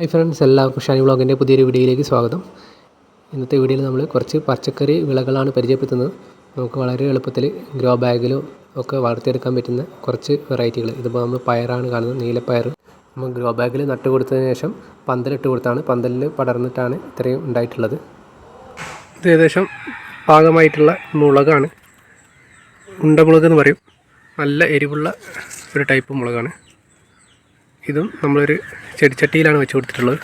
Hi friends എല്ലാവർക്കും ഷാനി വ്ളോഗിന്റെ പുതിയൊരു വീഡിയോയിലേക്ക് സ്വാഗതം. ഇന്നത്തെ വീഡിയോയിൽ നമ്മൾ കുറച്ച് പച്ചക്കറി വിളകളാണ് പരിചയപ്പെടുത്തുന്നത്. നമുക്ക് വളരെ എളുപ്പത്തിൽ ഗ്രോ ബാഗിലും ഒക്കെ വളർത്തിയെടുക്കാൻ പറ്റുന്ന കുറച്ച് വെറൈറ്റികൾ. ഇതിപ്പോൾ നമ്മൾ പയറാണ് കാണുന്നത് നീലപ്പയർ. നമ്മൾ ഗ്രോ ബാഗിൽ നട്ട് കൊടുത്തതിന് ശേഷം പന്തലിട്ട് കൊടുത്താണ്. പന്തലിൽ പടർന്നിട്ടാണ് ഇത്രയും ഉണ്ടായിട്ടുള്ളത്. ഇത് ഏകദേശം പാകമായിട്ടുള്ള മുളകാണ്. ഉണ്ടമുളക് എന്ന് പറയും. നല്ല എരിവുള്ള ഒരു ടൈപ്പ് മുളകാണ്. ഇതും നമ്മളൊരു ചെടിച്ചട്ടിയിലാണ് വെച്ച് കൊടുത്തിട്ടുള്ളത്.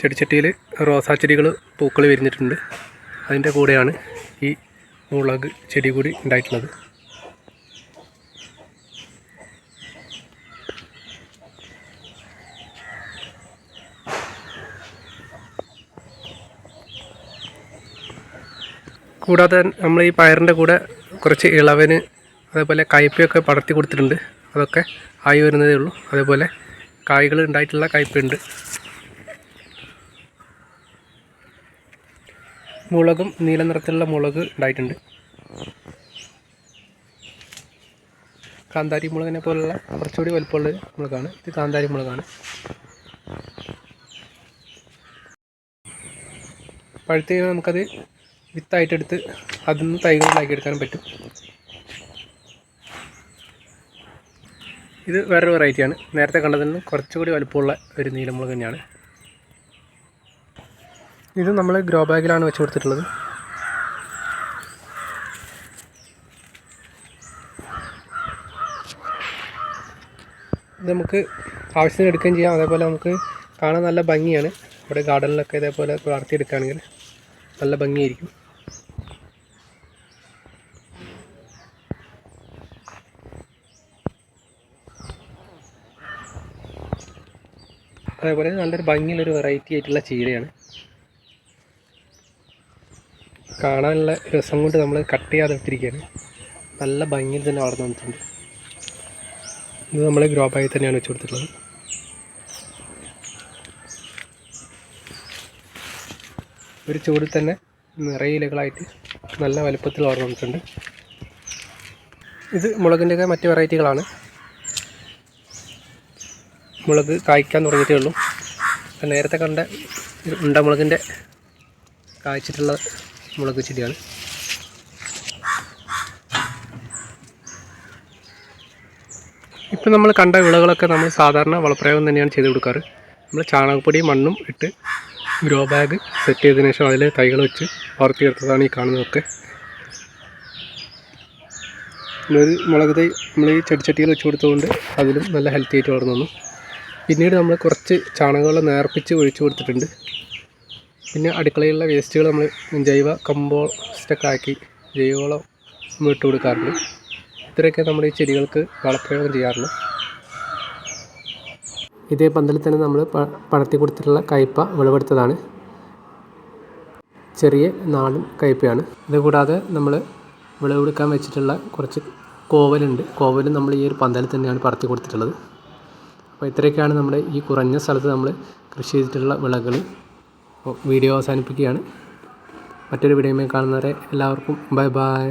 ചെടിച്ചട്ടിയിൽ റോസാ ചെടികൾ പൂക്കൾ വിരിഞ്ഞിട്ടുണ്ട്. അതിന്റെ കൂടെയാണ് ഈ മുളക് ചെടി കൂടി ഉണ്ടായിട്ടുള്ളത്. കൂടാതെ നമ്മൾ ഈ പയറിന്റെ കൂടെ കുറച്ച് ഇളവന് അതേപോലെ കയ്പയൊക്കെ പടർത്തി കൊടുത്തിട്ടുണ്ട്. അതൊക്കെ ആയി വരുന്നതേ ഉള്ളൂ. അതേപോലെ കായ്കൾ ഉണ്ടായിട്ടുള്ള കയ്പുണ്ട്. മുളകും നീല നിറത്തിലുള്ള മുളക് ഉണ്ടായിട്ടുണ്ട്. കാന്താരി മുളകിനെ പോലുള്ള കുറച്ചുകൂടി വലുപ്പമുള്ള മുളകാണ്. ഇത് കാന്താരി മുളകാണ്. പഴുത്ത് കഴിഞ്ഞാൽ നമുക്കത് വിത്തായിട്ടെടുത്ത് അതിൽ നിന്ന് തൈകളുണ്ടാക്കിയെടുക്കാനും പറ്റും. ഇത് വേറൊരു വെറൈറ്റിയാണ് നേരത്തെ കണ്ടതിൽ നിന്ന് കുറച്ചുകൂടി വലുപ്പമുള്ള ഒരു നീലമുളക് തന്നെയാണ്. ഇത് നമ്മൾ ഗ്രോ ബാഗിലാണ് വെച്ച് കൊടുത്തിട്ടുള്ളത്. നമുക്ക് ആവശ്യത്തിന് എടുക്കുകയും ചെയ്യാം. അതേപോലെ നമുക്ക് കാണാൻ നല്ല ഭംഗിയാണ്. ഇവിടെ ഗാർഡനിലൊക്കെ ഇതേപോലെ വളർത്തിയെടുക്കുകയാണെങ്കിൽ നല്ല ഭംഗിയായിരിക്കും. അതേപോലെ നല്ലൊരു ഭംഗിയുള്ളൊരു വെറൈറ്റി ആയിട്ടുള്ള ചീരയാണ്. കാണാനുള്ള രസം കൊണ്ട് നമ്മൾ കട്ട് ചെയ്യാതെ വിട്ടിരിക്കുകയാണ് നല്ല ഭംഗിയിൽ തന്നെ വളർന്നു വന്നിട്ടുണ്ട്. ഇത് നമ്മൾ ഗ്രോ ബാഗിൽ തന്നെയാണ് വെച്ച് കൊടുത്തിട്ടുള്ളത്. ഒരു ചൂടിൽ തന്നെ നിറയെ ഇലകളായിട്ട് നല്ല വലുപ്പത്തിൽ വളർന്നു വന്നിട്ടുണ്ട്. ഇത് മുളകിന്റെയൊക്കെ മറ്റ് വെറൈറ്റികളാണ് മുളക് കായ്ക്കാൻ തുടങ്ങിയിട്ടേ ഉള്ളൂ. നേരത്തെ കണ്ട ഉണ്ടമുളകിന്റെ കായ്ച്ചിട്ടുള്ള മുളക് ചെടിയാണ്. ഇപ്പം നമ്മൾ കണ്ട വിളകളൊക്കെ നമ്മൾ സാധാരണ വളപ്രയോഗം തന്നെയാണ് ചെയ്ത് കൊടുക്കാറ്. നമ്മൾ ചാണകപ്പൊടിയും മണ്ണും ഇട്ട് ഗ്രോ ബാഗ് സെറ്റ് ചെയ്തതിന് ശേഷം അതിൽ തൈകൾ വെച്ച് വളർത്തിയെടുത്തതാണ് ഈ കാണുന്നതൊക്കെ. ഒരു മുളക് തൈ നമ്മൾ ഈ ചെടിച്ചട്ടിയിൽ വെച്ച് കൊടുത്തതുകൊണ്ട് അതിലും നല്ല ഹെൽത്തി ആയിട്ട് വളർന്നു പിന്നീട് നമ്മൾ കുറച്ച് ചാണകവെള്ളം നേർപ്പിച്ച് ഒഴിച്ചു കൊടുത്തിട്ടുണ്ട്. പിന്നെ അടുക്കളയിലുള്ള വേസ്റ്റുകൾ നമ്മൾ ജൈവ കമ്പോസ്റ്റൊക്കെ ആക്കി ജൈവവളം ഇട്ട് കൊടുക്കാറുണ്ട്. ഇത്രയൊക്കെ നമ്മൾ ഈ ചെടികൾക്ക് വളപ്രയോഗം ചെയ്യാറുള്ളൂ ഇതേ പന്തലിൽ തന്നെ നമ്മൾ പടർത്തി കൊടുത്തിട്ടുള്ള കയ്പ വിളവെടുത്തതാണ്. ചെറിയ നാടൻ കയ്പയാണ് ഇതുകൂടാതെ നമ്മൾ വിളവെടുക്കാൻ വെച്ചിട്ടുള്ള കുറച്ച് കോവലുണ്ട്. കോവലും നമ്മൾ ഈ ഒരു പന്തലിൽ തന്നെയാണ് പടർത്തി കൊടുത്തിട്ടുള്ളത്. അപ്പോൾ ഇത്രയൊക്കെയാണ് നമ്മുടെ ഈ കുറഞ്ഞ സ്ഥലത്ത് നമ്മൾ കൃഷി ചെയ്തിട്ടുള്ള വിളകൾ. വീഡിയോ അവസാനിപ്പിക്കുകയാണ്. മറ്റൊരു വീഡിയോയുമായി കാണുന്നവരെ എല്ലാവർക്കും ബൈ ബൈ.